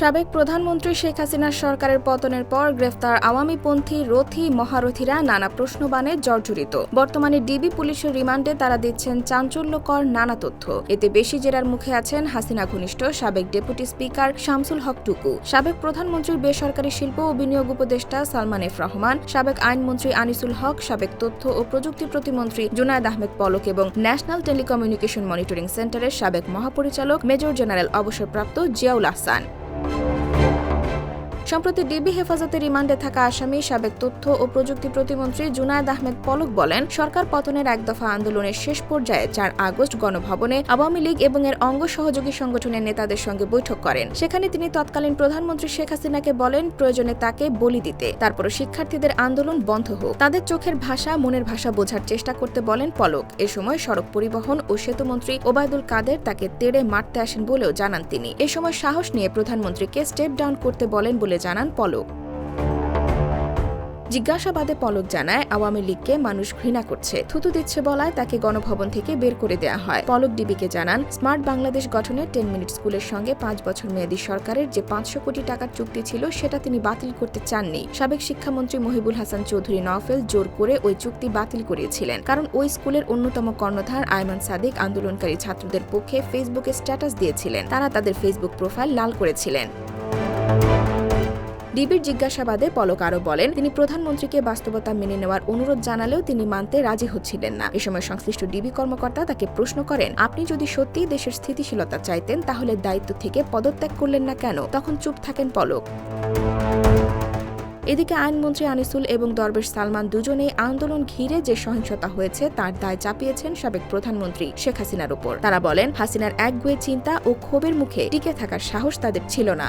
সাবেক প্রধানমন্ত্রী শেখ হাসিনার সরকারের পতনের পর গ্রেফতার আওয়ামীপন্থী রথী মহারথীরা নানা প্রশ্নবাণে জর্জরিত। বর্তমানে ডিবি পুলিশের রিমান্ডে তারা দিচ্ছেন চাঞ্চল্যকর নানা তথ্য। এতে বেশি জেরার মুখে আছেন হাসিনা ঘনিষ্ঠ সাবেক ডেপুটি স্পিকার শামসুল হক টুকু। সাবেক প্রধানমন্ত্রীর বেসরকারি শিল্প ও বিনিয়োগ উপদেষ্টা সালমান এফ রহমান, সাবেক আইনমন্ত্রী আনিসুল হক, সাবেক তথ্য ও প্রযুক্তি প্রতিমন্ত্রী জুনায়দ আহমেদ পলক এবং ন্যাশনাল টেলিকমিউনিকেশন মনিটরিং সেন্টারের সাবেক মহাপরিচালক মেজর জেনারেল অবসরপ্রাপ্ত জিয়াউল আহসান। সম্প্রতি ডিবি হেফাজতে রিমান্ডে থাকা আসামি সাবেক তথ্য ও প্রযুক্তি প্রতিমন্ত্রী জুনায়দ আহমেদ পলক বলেন, সরকার পতনের এক দফা আন্দোলনের শেষ পর্যায়ে চার আগস্ট গণভবনে আওয়ামী লীগ এবং এর অঙ্গ সহযোগী সংগঠনের নেতাদের সঙ্গে বৈঠক করেন। সেখানে তিনি তৎকালীন প্রধানমন্ত্রী শেখ হাসিনাকে বলেন, প্রয়োজনে তাকে বলি দিতে। তারপরও শিক্ষার্থীদের আন্দোলন বন্ধ হোক। তাদের চোখের ভাষা, মনের ভাষা বোঝার চেষ্টা করতে বলেন পলক। এ সময় সড়ক পরিবহন ও সেতুমন্ত্রী ওবায়দুল কাদের তাকে তেড়ে মারতে আসেন বলেও জানান তিনি। এ সময় সাহস নিয়ে প্রধানমন্ত্রীকে স্টেপ ডাউন করতে বলেন বলে জানান পলক। জিজ্ঞাসাবাদে পলক জানায়, আওয়ামী লীগকে মানুষ ঘৃণা করছে। থুতু দিচ্ছে বলায় তাকে গণভবন থেকে বের করে দেওয়া হয়। পলক ডিবিকে জানান, স্মার্ট বাংলাদেশ গঠনে টেন মিনিট স্কুলের সঙ্গে পাঁচ বছর মেয়াদী সরকারের যে পাঁচশো কোটি টাকার চুক্তি ছিল, সেটা তিনি বাতিল করতে চাননি। সাবেক শিক্ষামন্ত্রী মহিবুল হাসান চৌধুরী নওফেল জোর করে ওই চুক্তি বাতিল করিয়েছিলেন। কারণ ওই স্কুলের অন্যতম কর্ণধার আয়মান সাদিক আন্দোলনকারী ছাত্রদের পক্ষে ফেসবুকে স্ট্যাটাস দিয়েছিলেন। তারা তাদের ফেসবুক প্রোফাইল লাল করেছিলেন। ডিবির জিজ্ঞাসাবাদে পলক আরও বলেন, তিনি প্রধানমন্ত্রীকে বাস্তবতা মেনে নেওয়ার অনুরোধ জানালেও তিনি মানতে রাজি হচ্ছিলেন না। এ সময় সংশ্লিষ্ট ডিবি কর্মকর্তা তাকে প্রশ্ন করেন, আপনি যদি সত্যিই দেশের স্থিতিশীলতা চাইতেন, তাহলে দায়িত্ব থেকে পদত্যাগ করলেন না কেন? তখন চুপ থাকেন পলক। এদিকে আইনমন্ত্রী আনিসুল এবং দরবেশ সালমান দুজনেই আন্দোলন ঘিরে যে সহিংসতা হয়েছে, তার দায় চাপিয়েছেন সাবেক প্রধানমন্ত্রী শেখ হাসিনার উপর। তারা বলেন, হাসিনার একগুয়ে চিন্তা ও ক্ষোভের মুখে টিকে থাকার সাহস তাদের ছিল না।